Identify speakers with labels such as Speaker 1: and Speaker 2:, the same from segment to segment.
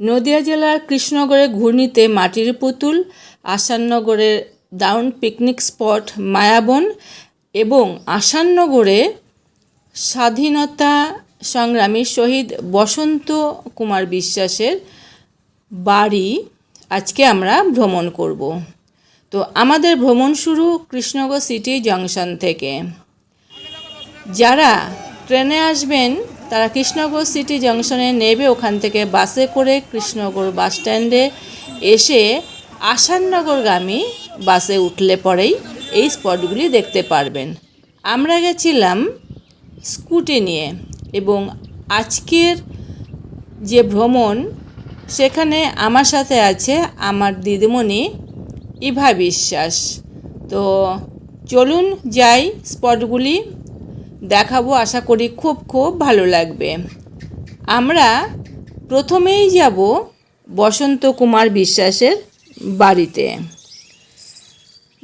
Speaker 1: নদিয়া জেলার কৃষ্ণনগরে ঘূর্ণিতে মাটির পুতুল, আসাননগরের দারুণ পিকনিক স্পট মায়াবন এবং আসাননগরে স্বাধীনতা সংগ্রামী শহীদ বসন্ত কুমার বিশ্বাসের বাড়ি আজকে আমরা ভ্রমণ করব। তো আমাদের ভ্রমণ শুরু কৃষ্ণনগর সিটি জংশন থেকে। যারা ট্রেনে আসবেন তারা কৃষ্ণনগর সিটি জংশনে নেবে, ওখান থেকে বাসে করে কৃষ্ণনগর বাস স্ট্যান্ডে এসে আসাননগরগামী বাসে উঠলে পরেই এই স্পটগুলি দেখতে পারবেন। আমরা গেছিলাম স্কুটি নিয়ে এবং আজকের যে ভ্রমণ, সেখানে আমার সাথে আছে আমার দিদিমণি ইভা বিশ্বাস। তো চলুন যাই স্পটগুলি দেখাবো, আশা করি খুব খুব ভালো লাগবে। আমরা প্রথমেই যাব বসন্ত কুমার বিশ্বাসের বাড়িতে।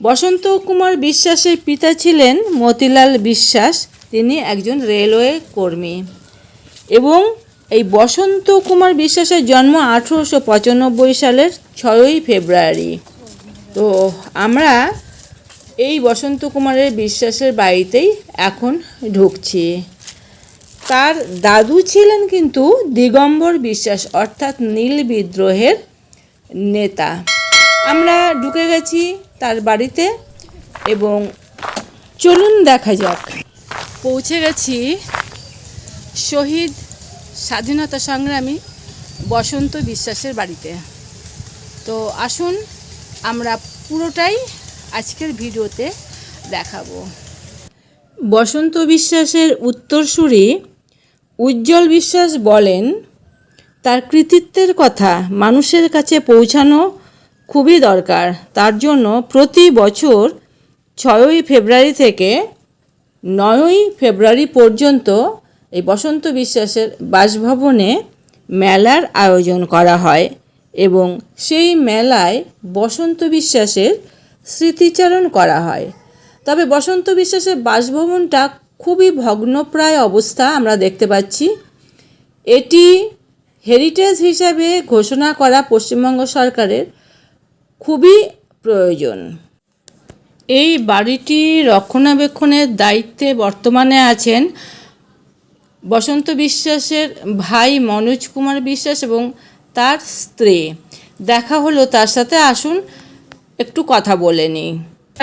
Speaker 1: বসন্ত কুমার বিশ্বাসের পিতা ছিলেন মতিলাল বিশ্বাস, তিনি একজন রেলওয়ে কর্মী। এবং এই বসন্ত কুমার বিশ্বাসের জন্ম আঠেরোশো পঁচানব্বই সালের ছয়ই ফেব্রুয়ারি। তো আমরা এই বসন্ত কুমারের বিশ্বাসের বাড়িতেই এখন ঢুকছি। তার দাদু ছিলেন কিন্তু দিগম্বর বিশ্বাস, অর্থাৎ নীল বিদ্রোহের নেতা। আমরা ঢুকে গেছি তার বাড়িতে এবং চলুন দেখা যাক। পৌঁছে গেছি শহীদ স্বাধীনতা সংগ্রামী বসন্ত বিশ্বাসের বাড়িতে। তো আসুন, আমরা পুরোটাই আজকের ভিডিওতে দেখাবো। বসন্ত বিশ্বাসের উত্তরসূরি উজ্জ্বল বিশ্বাস বলেন, তার কৃতিত্বের কথা মানুষের কাছে পৌঁছানো খুবই দরকার। তার জন্য প্রতি বছর ছয়ই ফেব্রুয়ারি থেকে নয়ই ফেব্রুয়ারি পর্যন্ত এই বসন্ত বিশ্বাসের বাসভবনে মেলার আয়োজন করা হয় এবং সেই মেলায় বসন্ত বিশ্বাসের স্মৃতিচারণ করা হয়। তবে বসন্ত বিশ্বাসের বাসভবনটা খুবই ভগ্নপ্রায় অবস্থা আমরা দেখতে পাচ্ছি। এটি হেরিটেজ হিসাবে ঘোষণা করা পশ্চিমবঙ্গ সরকারের খুবই প্রয়োজন। এই বাড়িটি রক্ষণাবেক্ষণের দায়িত্বে বর্তমানে আছেন বসন্ত বিশ্বাসের ভাই মনোজ কুমার বিশ্বাস এবং তার স্ত্রী। দেখা হলো তার সাথে, আসুন একটু কথা বলে নিই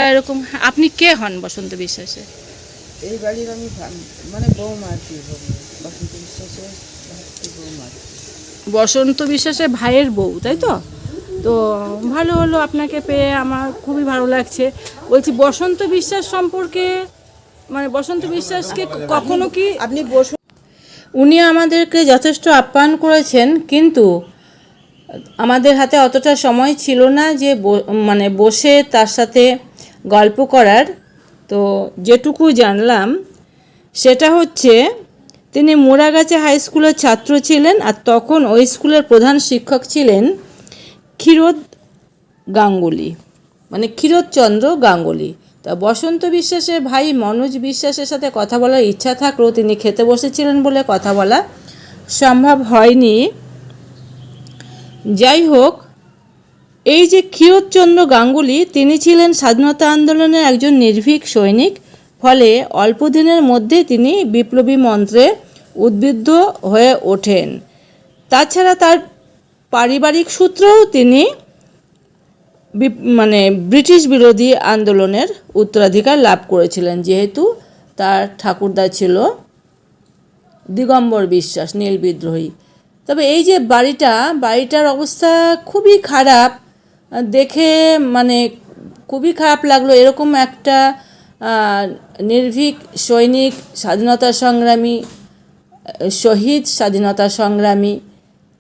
Speaker 1: এরকম আপনি কে হন বসন্ত বিশ্বাসে?
Speaker 2: এই বাড়ির আমি মানে বৌমা আর কি বসন্ত কি।
Speaker 1: বসন্ত বিশ্বাসের ভাইয়ের বউ তাই তো? তো ভালো হলো আপনাকে পেয়ে আমার খুবই ভালো লাগছে। বলছি বসন্ত বিশ্বাস সম্পর্কে মানে বসন্ত বিশ্বাসকে কখনো কি
Speaker 2: আপনি বসুন
Speaker 1: উনি আমাদেরকে যথেষ্ট আপ্যায়ন করেছেন কিন্তু আমাদের হাতে অতটা সময় ছিল না যে মানে বসে তার সাথে গল্প করার। তো যেটুকু জানলাম, সেটা হচ্ছে তিনি মোড়াগাছা হাই স্কুলের ছাত্র ছিলেন আর তখন ওই স্কুলের প্রধান শিক্ষক ছিলেন ক্ষীরোদ গাঙ্গুলি। মানে ক্ষীরোদচন্দ্র গাঙ্গুলি। তা বসন্ত বিশ্বাসের ভাই মনোজ বিশ্বাসের সাথে কথা বলার ইচ্ছা থাকলেও তিনি খেতে বসেছিলেন বলে কথা বলা সম্ভব হয়নি। যাই হোক এই যে ক্ষীরোদচন্দ্র গাঙ্গুলি, তিনি ছিলেন স্বাধীনতা আন্দোলনের একজন নির্ভীক সৈনিক, ফলে অল্প দিনের মধ্যে তিনি বিপ্লবী মন্ত্রে উদ্বুদ্ধ হয়ে ওঠেন। তাছাড়া তার পারিবারিক সূত্রেও তিনি মানে ব্রিটিশ বিরোধী আন্দোলনের উত্তরাধিকার লাভ করেছিলেন, যেহেতু তার ঠাকুরদা ছিল দিগম্বর বিশ্বাস, নীল বিদ্রোহী। তবে এই যে বাড়িটা, বাড়িটার অবস্থা খুবই খারাপ। দেখে মানে খুবই খারাপ লাগল। এরকম একটা নির্ভীক সৈনিক, স্বাধীনতা সংগ্রামী, শহীদ স্বাধীনতা সংগ্রামী,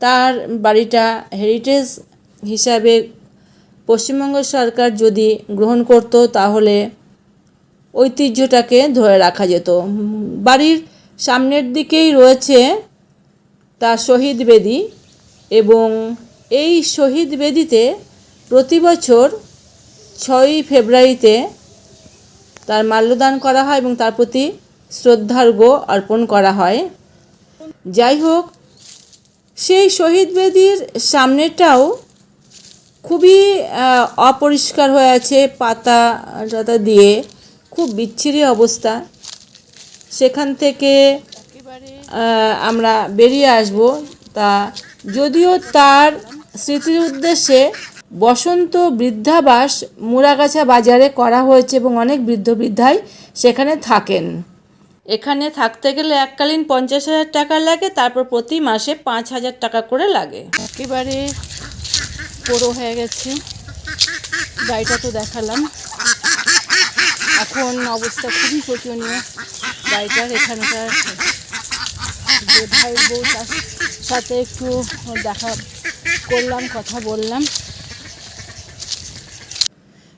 Speaker 1: তার বাড়িটা হেরিটেজ হিসাবে পশ্চিমবঙ্গ সরকার যদি গ্রহণ করতো, তাহলে ঐতিহ্যটাকে ধরে রাখা যেত। বাড়ির সামনের দিকেই রয়েছে তার শহীদ বেদি এবং এই শহীদ বেদিতে প্রতি বছর ছয়ই ফেব্রুয়ারিতে তার মাল্যদান করা হয় এবং তার প্রতি শ্রদ্ধার্ঘ্য অর্পণ করা হয়। যাই হোক, সেই শহীদ বেদির সামনেটাও খুবই অপরিষ্কার হয়ে আছে, পাতা টাতা দিয়ে, খুব বিচ্ছিরি অবস্থা। সেখান থেকে আমরা বেরিয়ে আসব। তা যদিও তার স্মৃতির উদ্দেশ্যে বসন্ত বৃদ্ধাবাস মুরাগাছা বাজারে করা হয়েছে এবং অনেক বৃদ্ধ বৃদ্ধাই সেখানে থাকেন। এখানে থাকতে গেলে এককালীন পঞ্চাশ হাজার টাকা লাগে, তারপর প্রতি মাসে পাঁচ হাজার টাকা করে লাগে।
Speaker 3: একেবারে পুরো হয়ে গেছে। গাড়িটা তো দেখালাম। এখন অবস্থা খুবই শোচনীয়। গাড়িটার এখানকার যে ভাই বউ সাথে একটু দেখা করলাম, কথা বললাম।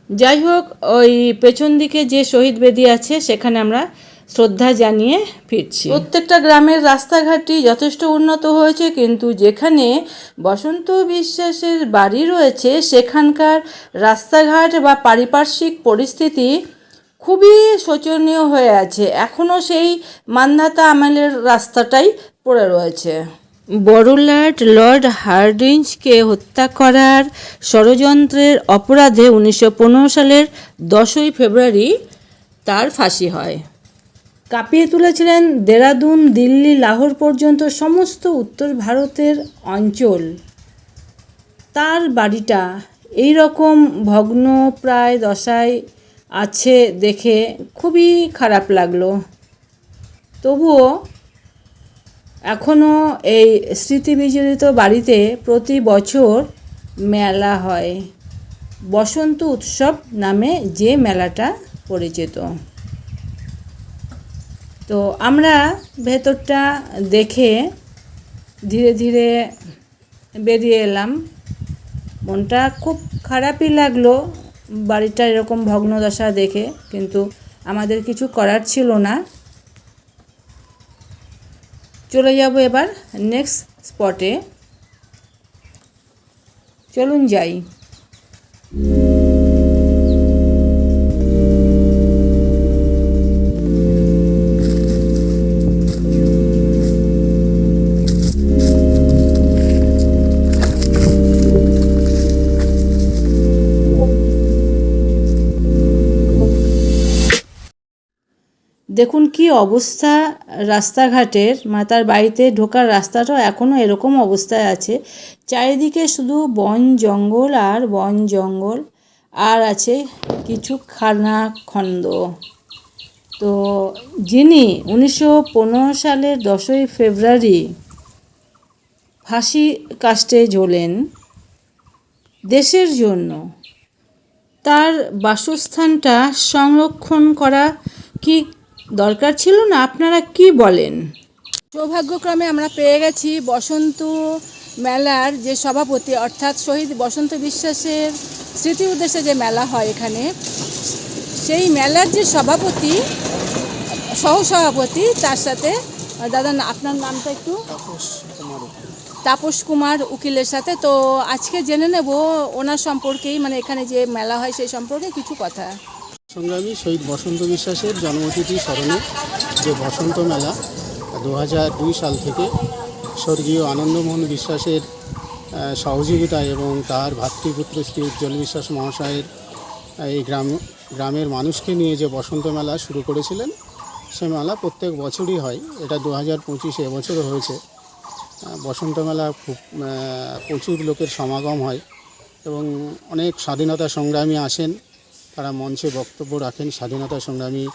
Speaker 1: যাই হোক, ওই পেছন দিকে যে শহীদ বেদি আছে, সেখানে আমরা শ্রদ্ধা জানিয়ে ফিরছি। প্রত্যেকটা গ্রামের রাস্তাঘাটই যথেষ্ট উন্নত হয়েছে, কিন্তু যেখানে বসন্ত বিশ্বাসের বাড়ি রয়েছে, সেখানকার রাস্তাঘাট বা পারিপার্শ্বিক পরিস্থিতি খুবই শোচনীয় হয়ে আছে। এখনও সেই মান্ধাতা আমলের রাস্তাটাই পড়ে রয়েছে। বড়লাট লর্ড হার্ডিঞ্জকে হত্যা করার ষড়যন্ত্রের অপরাধে উনিশশো পনেরো সালের দশই ফেব্রুয়ারি তার ফাঁসি হয়। কাঁপিয়ে তুলেছিলেন দেরাদুন দিল্লি লাহোর পর্যন্ত সমস্ত উত্তর ভারতের অঞ্চল। তার বাড়িটা এই রকম ভগ্ন প্রায় দশায় আছে দেখে খুবই খারাপ লাগল। তবুও এখনও এই স্মৃতিবিজড়িত বাড়িতে প্রতি বছর মেলা হয়। বসন্ত উৎসব নামে যে মেলাটা পরিচিত তো আমরা ভেতরটা দেখে ধীরে ধীরে বেরিয়ে এলাম। মনটা খুব খারাপই লাগল। বাড়িটা এরকম ভগ্নদশা দেখে, কিন্তু আমাদের কিছু করার ছিল না। চলে যাব এবার নেক্সট স্পটে চলুন যাই। দেখুন কি অবস্থা রাস্তাঘাটের মানে তার বাড়িতে ঢোকার রাস্তাটাও এখনও এরকম অবস্থায় আছে। চারিদিকে শুধু বন জঙ্গল আর বন জঙ্গল, আর আছে কিছু খানা খন্দ। তো যিনি উনিশশো পনেরো সালের দশই ফেব্রুয়ারি ফাঁসি কাস্টে ঝোলেন দেশের জন্য, তার বাসস্থানটা সংরক্ষণ করা কি দরকার ছিল না আপনারা কি বলেন?
Speaker 3: সৌভাগ্যক্রমে আমরা পেয়ে গেছি বসন্ত মেলার যে সভাপতি অর্থাৎ শহীদ বসন্ত বিশ্বাসের স্মৃতি উদ্দেশ্যে যে মেলা হয় এখানে সেই মেলার যে সভাপতি সহসভাপতি তার সাথে দাদা আপনার নামটা একটু? তাপস কুমার উকিলের সাথে। তো আজকে জেনে নেব ওনার সম্পর্কেই মানে এখানে যে মেলা হয় সেই সম্পর্কে কিছু কথা।
Speaker 4: সংগ্রামী শহীদ বসন্ত বিশ্বাসের জন্মতিথি স্মরণে যে বসন্ত মেলা দু দুই সাল থেকে স্বর্গীয় আনন্দমোহন বিশ্বাসের সহযোগিতায় এবং তার ভাতৃপুত্র শ্রী উজ্জ্বল বিশ্বাস মহাশয়ের এই গ্রাম, গ্রামের মানুষকে নিয়ে যে বসন্ত মেলা শুরু করেছিলেন, সে মেলা প্রত্যেক বছরই হয়। এটা দু হাজার পঁচিশে এবছরও হয়েছে। বসন্ত মেলা খুব প্রচুর লোকের সমাগম হয় এবং অনেক স্বাধীনতা সংগ্রামী আসেন। তারা মঞ্চে বক্তব্য রাখেন স্বাধীনতা সংগ্রামী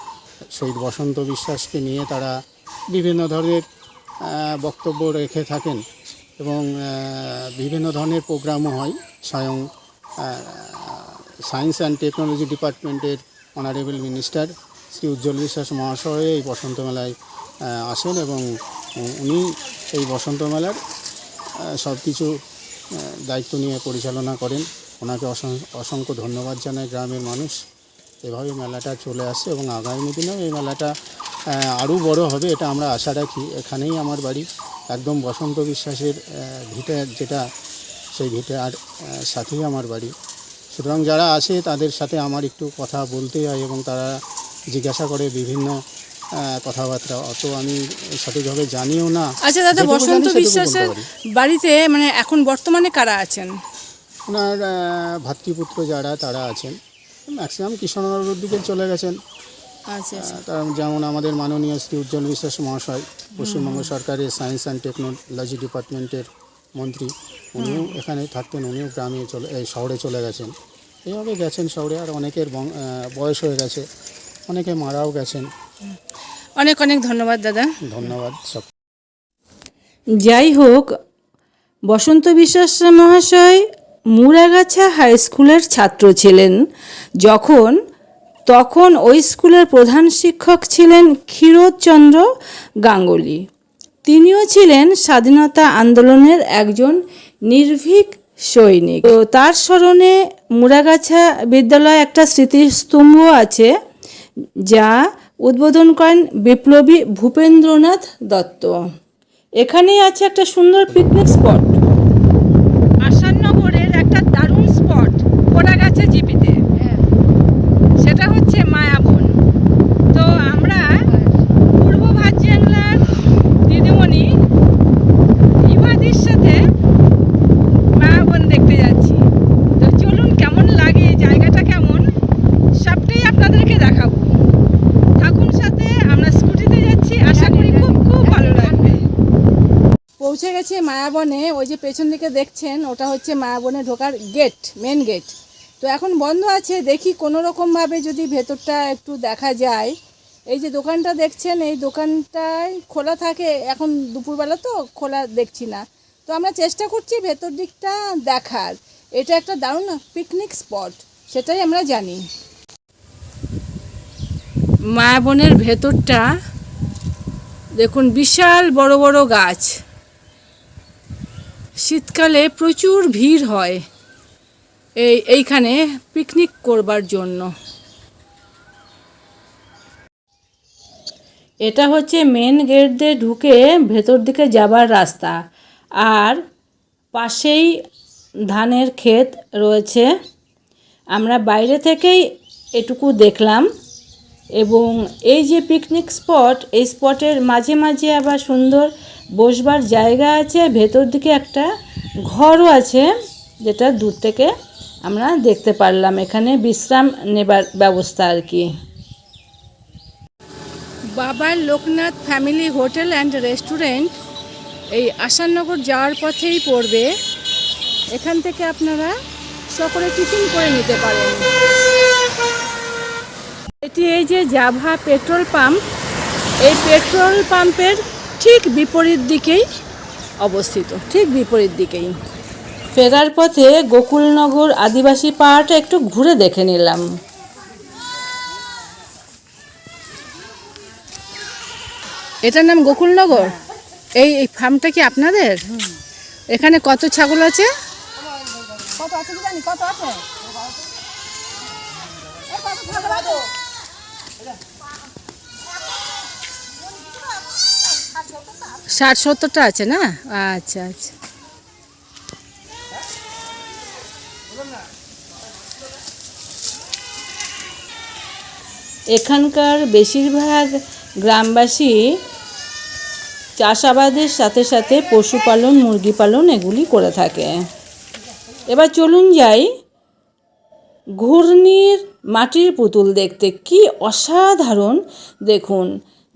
Speaker 4: শহীদ বসন্ত বিশ্বাসকে নিয়ে তারা বিভিন্ন ধরনের বক্তব্য রেখে থাকেন এবং বিভিন্ন ধরনের প্রোগ্রামও হয়। স্বয়ং সায়েন্স অ্যান্ড টেকনোলজি ডিপার্টমেন্টের অনারেবল মিনিস্টার শ্রী উজ্জ্বল বিশ্বাস মহাশয় এই বসন্ত মেলায় আসেন এবং উনি এই বসন্ত মেলার সব কিছু দায়িত্ব নিয়ে পরিচালনা করেন। ওনাকে অসং- অসংখ্য ধন্যবাদ জানায় গ্রামের মানুষ। এভাবে মেলাটা চলে আসছে এবং আগামী দিনেও এই মেলাটা আরও বড় হবে এটা আমরা আশা রাখি। এখানেই আমার বাড়ি। একদম বসন্ত বিশ্বাসের ভিটে যেটা সেই ভিটে আর সাথেই আমার বাড়ি। সুতরাং যারা আসে তাদের সাথে আমার একটু কথা বলতে হয় এবং তারা জিজ্ঞাসা করে বিভিন্ন কথাবার্তা। অত আমি সঠিকভাবে জানিও না।
Speaker 3: আচ্ছা দাদা বসন্ত বিশ্বাসের বাড়িতে মানে এখন বর্তমানে কারা আছেন?
Speaker 4: ওনার ভাতৃপুত্র যারা তারা আছেন। ম্যাক্সিমাম কৃষ্ণনগরের দিকে চলে গেছেন।
Speaker 3: আচ্ছা আচ্ছা।
Speaker 4: তার যেমন আমাদের মাননীয় শ্রী উজ্জ্বল বিশ্বাস মহাশয় পশ্চিমবঙ্গ সরকারের সায়েন্স অ্যান্ড টেকনোলজি ডিপার্টমেন্টের মন্ত্রী উনিও এখানে থাকতেন উনিও গ্রামে চলে এই শহরে চলে গেছেন। এইভাবে গেছেন শহরে আর অনেকের বয়স হয়ে গেছে। অনেকে মারাও গেছেন।
Speaker 3: অনেক অনেক ধন্যবাদ দাদা।
Speaker 4: ধন্যবাদ সব।
Speaker 1: যাই হোক বসন্ত বিশ্বাস মহাশয় মুরাগাছা হাই স্কুলের ছাত্র ছিলেন। যখন, তখন ওই স্কুলের প্রধান শিক্ষক ছিলেন ক্ষীরোদচন্দ্র গাঙ্গুলি। তিনিও ছিলেন স্বাধীনতা আন্দোলনের একজন নির্ভীক সৈনিক। তো তার স্মরণে মুরাগাছা বিদ্যালয়ে একটা স্মৃতিস্তম্ভ আছে, যা উদ্বোধন করেন বিপ্লবী ভূপেন্দ্রনাথ দত্ত। এখানেই আছে একটা সুন্দর পিকনিক স্পট
Speaker 3: আসাননগরের একটা দারুণ স্পট খোলা গেছে জিপিতে সেটা হচ্ছে মায়াবন তো আমরা পূর্ব ভারজিয়াংলার দিদিমণি ইভাদির সাথে মায়াবন দেখতে যাচ্ছি তো চলুন কেমন লাগে জায়গাটা কেমন সবটাই আপনাদেরকে দেখাবো থাকুন সাথে আমরা স্কুটিতে যাচ্ছি আশা করি খুব খুব ভালো লাগবে পৌঁছে গেছে মায়াবনে ওই যে পেছন দিকে দেখছেন, ওটা হচ্ছে মায়াবনে ঢোকার গেট মেন গেট তো এখন বন্ধ আছে, দেখি কোনো রকমভাবে যদি ভেতরটা একটু দেখা যায়। এই যে দোকানটা দেখছেন, এই দোকানটায় খোলা থাকে। এখন দুপুরবেলা তো খোলা দেখছি না। তো আমরা চেষ্টা করছি ভেতর দিকটা দেখার। এটা একটা দারুণ পিকনিক স্পট সেটাই আমরা জানি। মায়াবনের ভেতরটা, দেখুন, বিশাল বড় বড় গাছ। শীতকালে প্রচুর ভিড় হয়। এই, এইখানে পিকনিক করবার জন্য।
Speaker 1: এটা হচ্ছে মেন গেট দিয়ে ঢুকে ভেতর দিকে যাবার রাস্তা। আর পাশেই ধানের ক্ষেত রয়েছে। আমরা বাইরে থেকেই এটুকু দেখলাম। এবং এই যে পিকনিক স্পট, এই স্পটের মাঝে মাঝে আবার সুন্দর বসবার জায়গা আছে, ভেতর দিকে একটা ঘরও আছে, যেটা দূর থেকে আমরা দেখতে পারলাম। এখানে বিশ্রাম নেবার ব্যবস্থা আর কি।
Speaker 3: বাবার Loknath family hotel and restaurant এই আসাননগর যাওয়ার পথেই পড়বে। এখান থেকে আপনারা সকলে টিফিন করে নিতে পারেন। এটি এই যে জাভা পেট্রোল পাম্প। এই পেট্রোল পাম্পের ঠিক বিপরীত দিকেই অবস্থিত, ঠিক বিপরীত দিকেই।
Speaker 1: ফেরার পথে গোকুলনগর আদিবাসী পাহাড়টা একটু ঘুরে দেখে নিলাম।
Speaker 3: এটার নাম গোকুলনগর? এই ফার্মটা কি আপনাদের? এখানে কত ছাগল আছে? কত আছে জানি, কত আছে? ষাট সত্তরটা আছে না? আচ্ছা আচ্ছা।
Speaker 1: এখানকার বেশিরভাগ গ্রামবাসী চাষাবাদের সাথে সাথে পশুপালন মুরগি পালন এগুলি করে থাকে। এবার চলুন যাই ঘূর্ণির মাটির পুতুল দেখতে। কি অসাধারণ! দেখুন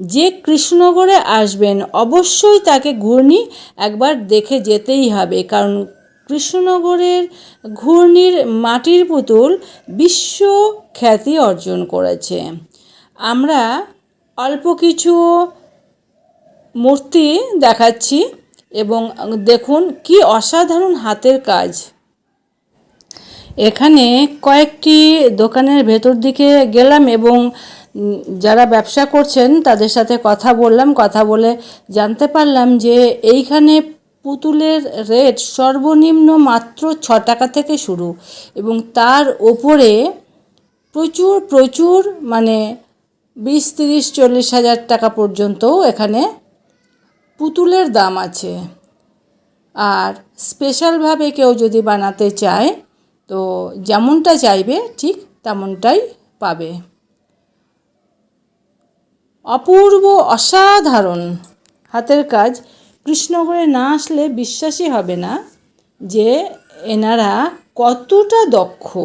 Speaker 1: যে কৃষ্ণনগরে আসবেন, অবশ্যই তাকে ঘূর্ণি একবার দেখে যেতেই হবে। কারণ কৃষ্ণনগরের ঘূর্ণির মাটির পুতুল বিশ্ব খ্যাতি অর্জন করেছে। আমরা অল্প কিছু মূর্তি দেখাচ্ছি এবং দেখুন কি অসাধারণ হাতের কাজ। এখানে কয়েকটি দোকানের ভেতর দিকে গেলাম এবং যারা ব্যবসা করছেন তাদের সাথে কথা বললাম, কথা বলে জানতে পারলাম যে এইখানে পুতুলের রেট সর্বনিম্ন মাত্র ছ টাকা থেকে শুরু এবং তার ওপরে প্রচুর প্রচুর মানে বিশ, তিরিশ, চল্লিশ হাজার টাকা পর্যন্তও এখানে পুতুলের দাম আছে। আর স্পেশালভাবে কেউ যদি বানাতে চায় তো যেমনটা চাইবে, ঠিক তেমনটাই পাবে। অপূর্ব অসাধারণ। হাতের কাজ। কৃষ্ণগড়ে না আসলে বিশ্বাসই হবে না যে, এনারা কতটা দক্ষ।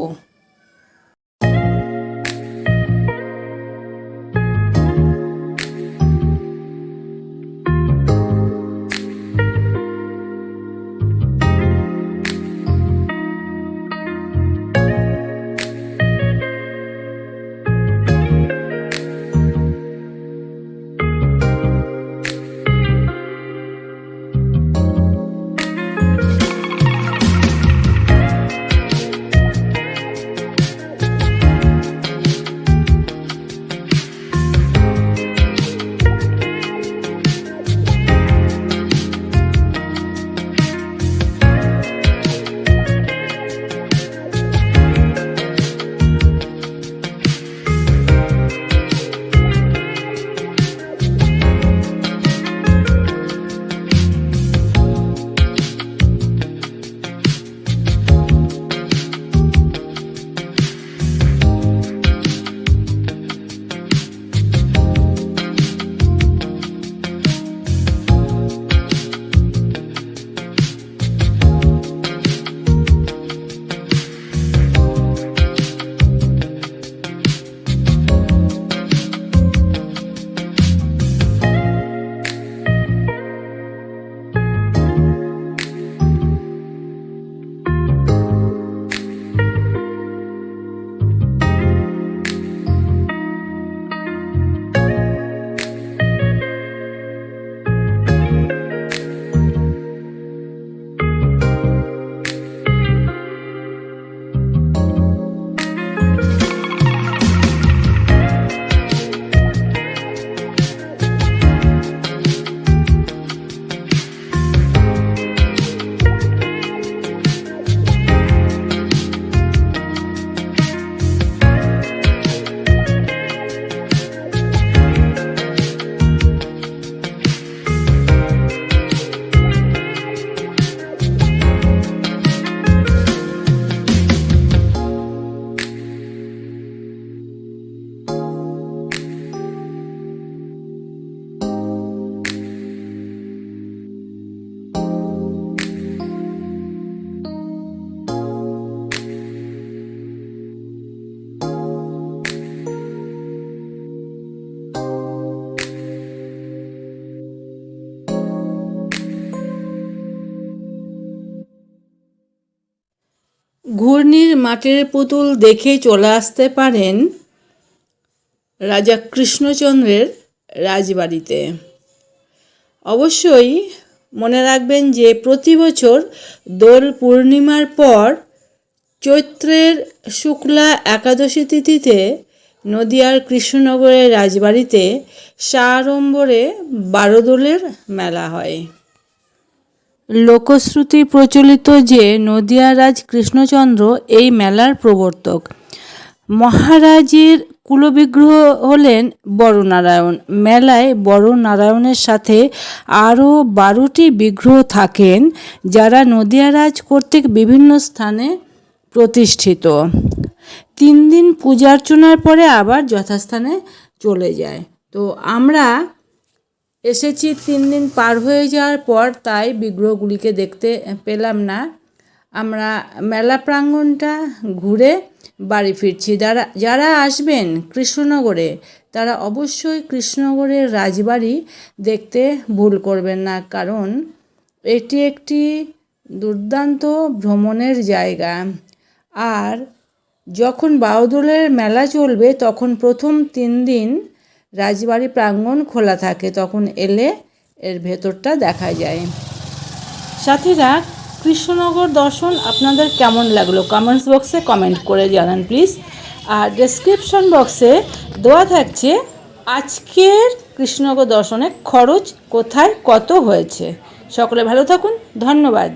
Speaker 1: ঘূর্ণির মাটির পুতুল দেখে চলে আসতে পারেন রাজা কৃষ্ণচন্দ্রের রাজবাড়িতে। অবশ্যই মনে রাখবেন যে প্রতি বছর দোল পূর্ণিমার পর চৈত্রের শুক্লা একাদশী তিথিতে নদিয়ার কৃষ্ণনগরের রাজবাড়িতে সাড়ম্বরে বারোদোলের মেলা হয়। লোকশ্রুতি প্রচলিত যে নদিয়া রাজ কৃষ্ণচন্দ্র এই মেলার প্রবর্তক। মহারাজের কুলবিগ্রহ হলেন বড় নারায়ণ মেলায় বড় নারায়ণের সাথে আরও বারোটি বিগ্রহ থাকেন, যারা নদিয়া রাজ কর্তৃক বিভিন্ন স্থানে প্রতিষ্ঠিত। তিন দিন পূজা অর্চনার পরে আবার যথাস্থানে চলে যায়। তো আমরা এসেছি, তিন দিন পার হয়ে যাওয়ার পর তাই বিগ্রহগুলিকে দেখতে পেলাম না। আমরা মেলা প্রাঙ্গণটা ঘুরে বাড়ি ফিরছি। যারা যারা আসবেন কৃষ্ণনগরে, তারা অবশ্যই কৃষ্ণনগরের রাজবাড়ি দেখতে ভুল করবেন না, কারণ এটি একটি দুর্দান্ত ভ্রমণের জায়গা। আর যখন বাউদলের মেলা চলবে, তখন প্রথম তিন দিন রাজবাড়ি প্রাঙ্গণ খোলা থাকে, তখন এলে এর ভেতরটা দেখা যায়। সাথীরা, কৃষ্ণনগর দর্শন আপনাদের কেমন লাগল? কমেন্টস বক্সে কমেন্ট করে জানান প্লিজ আর ডেসক্রিপশন বক্সে দেওয়া থাকছে, আজকের কৃষ্ণনগর দর্শনে খরচ কোথায়, কত হয়েছে। সকলে ভালো থাকুন, ধন্যবাদ।